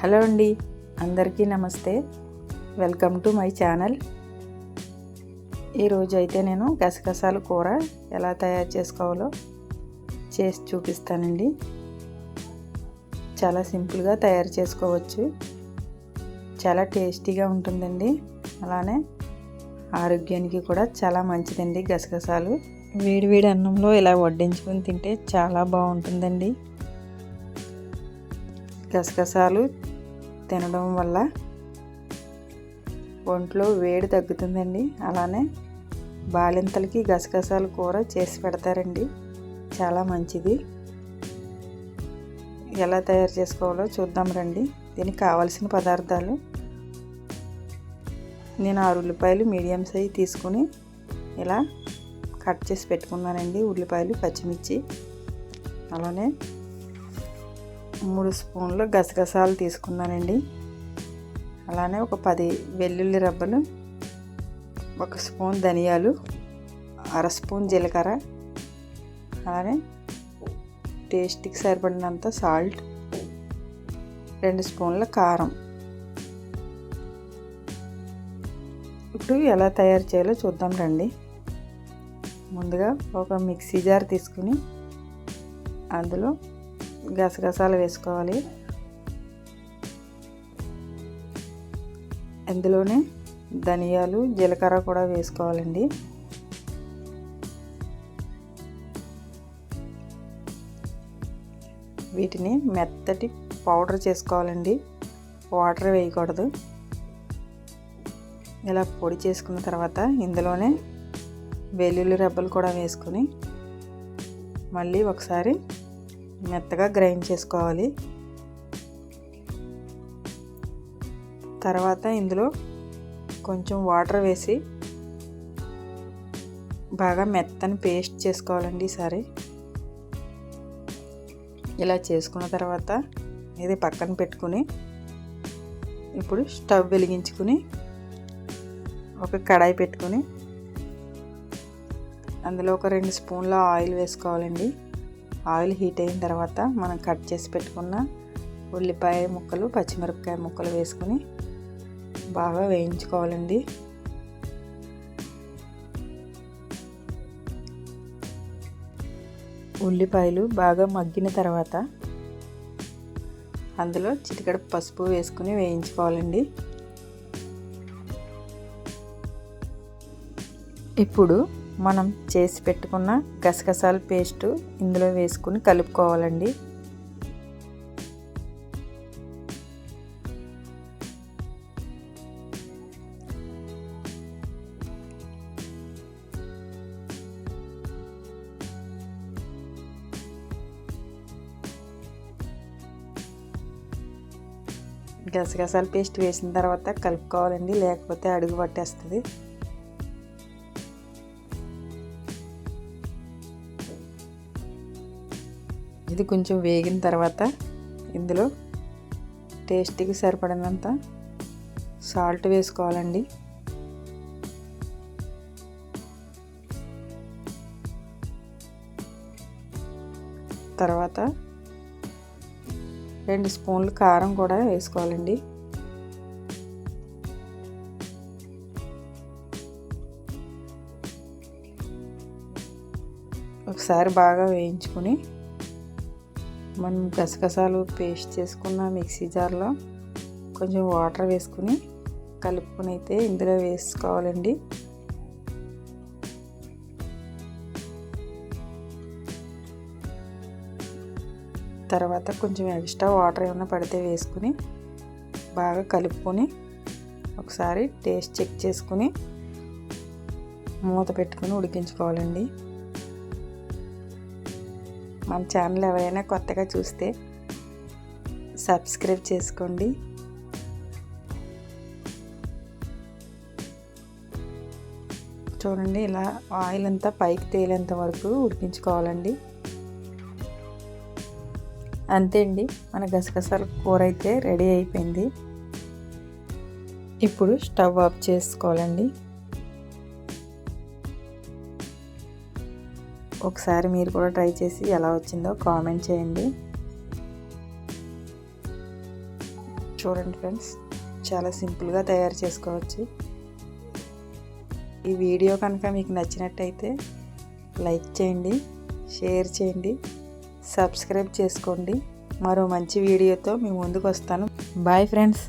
Hello అండి అందరికీ నమస్తే. Welcome to my channel. ఈరోజు అయితే నేను గసగసాల కూర ఎలా తయారు చేసుకోవాలో చేసి చూపిస్తానండి. చాలా సింపుల్గా తయారు చేసుకోవచ్చు. చాలా టేస్టీగా ఉంటుందండి. అలానే ఆరోగ్యానికి కూడా చాలా మంచిదండి గసగసాలు. వేడివేడి అన్నంలో ఇలా వడ్డించుకొని తింటే చాలా బాగుంటుందండి. గసగసాలు తినడం వల్ల ఒంట్లో వేడి తగ్గుతుందండి. అలానే బాలింతలకి గసగసాలు కూర చేసి పెడతారండి. చాలా మంచిది. ఎలా తయారు చేసుకోవాలో చూద్దాం రండి. దీనికి కావాల్సిన పదార్థాలు. నేను ఆరు ఉల్లిపాయలు మీడియం సైజ్ తీసుకుని ఇలా కట్ చేసి పెట్టుకున్నానండి. ఉల్లిపాయలు పచ్చిమిర్చి అలానే మూడు స్పూన్లు గసగసాలు తీసుకున్నానండి. అలానే ఒక పది వెల్లుల్లి రబ్బలు ఒక స్పూన్ ధనియాలు అర స్పూన్ జీలకర్ర అలానే టేస్ట్కి సరిపడినంత సాల్ట్ రెండు స్పూన్ల కారం. ఇప్పుడు ఎలా తయారు చేయాలో చూద్దాం రండి. ముందుగా ఒక మిక్సీ జార్ తీసుకుని అందులో గసగసాలు వేసుకోవాలి. అందులోనే ధనియాలు జీలకర్ర కూడా వేసుకోవాలండి. వీటిని మెత్తటి పౌడర్ చేసుకోవాలండి. వాటర్ వేయకూడదు. ఇలా పొడి చేసుకున్న తర్వాత ఇందులోనే వెల్లుల్లి రెబ్బలు కూడా వేసుకొని మళ్ళీ ఒకసారి మెత్తగా గ్రైండ్ చేసుకోవాలి. తర్వాత ఇందులో కొంచెం వాటర్ వేసి బాగా మెత్తని పేస్ట్ చేసుకోవాలండి ఈసారి. ఇలా చేసుకున్న తర్వాత ఇది పక్కన పెట్టుకుని ఇప్పుడు స్టవ్ వెలిగించుకుని ఒక కడాయి పెట్టుకుని అందులో ఒక రెండు స్పూన్ల ఆయిల్ వేసుకోవాలండి. ఆయిల్ హీట్ అయిన తర్వాత మనం కట్ చేసి పెట్టుకున్న ఉల్లిపాయ ముక్కలు పచ్చిమిరపకాయ ముక్కలు వేసుకుని బాగా వేయించుకోవాలండి. ఉల్లిపాయలు బాగా మగ్గిన తర్వాత అందులో చిటికడ పసుపు వేసుకుని వేయించుకోవాలండి. ఇప్పుడు మనం చేసి పెట్టుకున్న గసగసాల పేస్ట్ ఇందులో వేసుకుని కలుపుకోవాలండి. గసగసాల పేస్ట్ వేసిన తర్వాత కలుపుకోవాలండి లేకపోతే అడుగు పట్టేస్తుంది. ఇది కొంచెం వేగిన తర్వాత ఇందులో టేస్ట్కి సరిపడినంత సాల్ట్ వేసుకోవాలండి. తర్వాత రెండు స్పూన్లు కారం కూడా వేసుకోవాలండి. ఒకసారి బాగా వేయించుకుని మనం గసగసాలు పేస్ట్ చేసుకున్న మిక్సీ జార్లో కొంచెం వాటర్ వేసుకుని కలుపుకొని అయితే ఇందులో వేసుకోవాలండి. తర్వాత కొంచెం ఎక్స్ట్రా వాటర్ ఏమైనా పడితే వేసుకుని బాగా కలుపుకొని ఒకసారి టేస్ట్ చెక్ చేసుకుని మూత పెట్టుకుని ఉడికించుకోవాలండి. మన ఛానల్ ఎవరైనా కొత్తగా చూస్తే సబ్స్క్రైబ్ చేసుకోండి. చూడండి ఇలా ఆయిల్ అంతా పైకి తేలేంత వరకు ఉడికించుకోవాలండి. అంతే అండి మన గసగసాల కూర అయితే రెడీ అయిపోయింది. ఇప్పుడు స్టవ్ ఆఫ్ చేసుకోవాలండి. ఒకసారి మీరు కూడా ట్రై చేసి ఎలా వచ్చిందో కామెంట్ చేయండి. చూడండి ఫ్రెండ్స్ చాలా సింపుల్గా తయారు చేసుకోవచ్చు. ఈ వీడియో కనుక మీకు నచ్చినట్టయితే లైక్ చేయండి షేర్ చేయండి సబ్స్క్రైబ్ చేసుకోండి. మరో మంచి వీడియోతో మీ ముందుకు వస్తాను. Bye friends.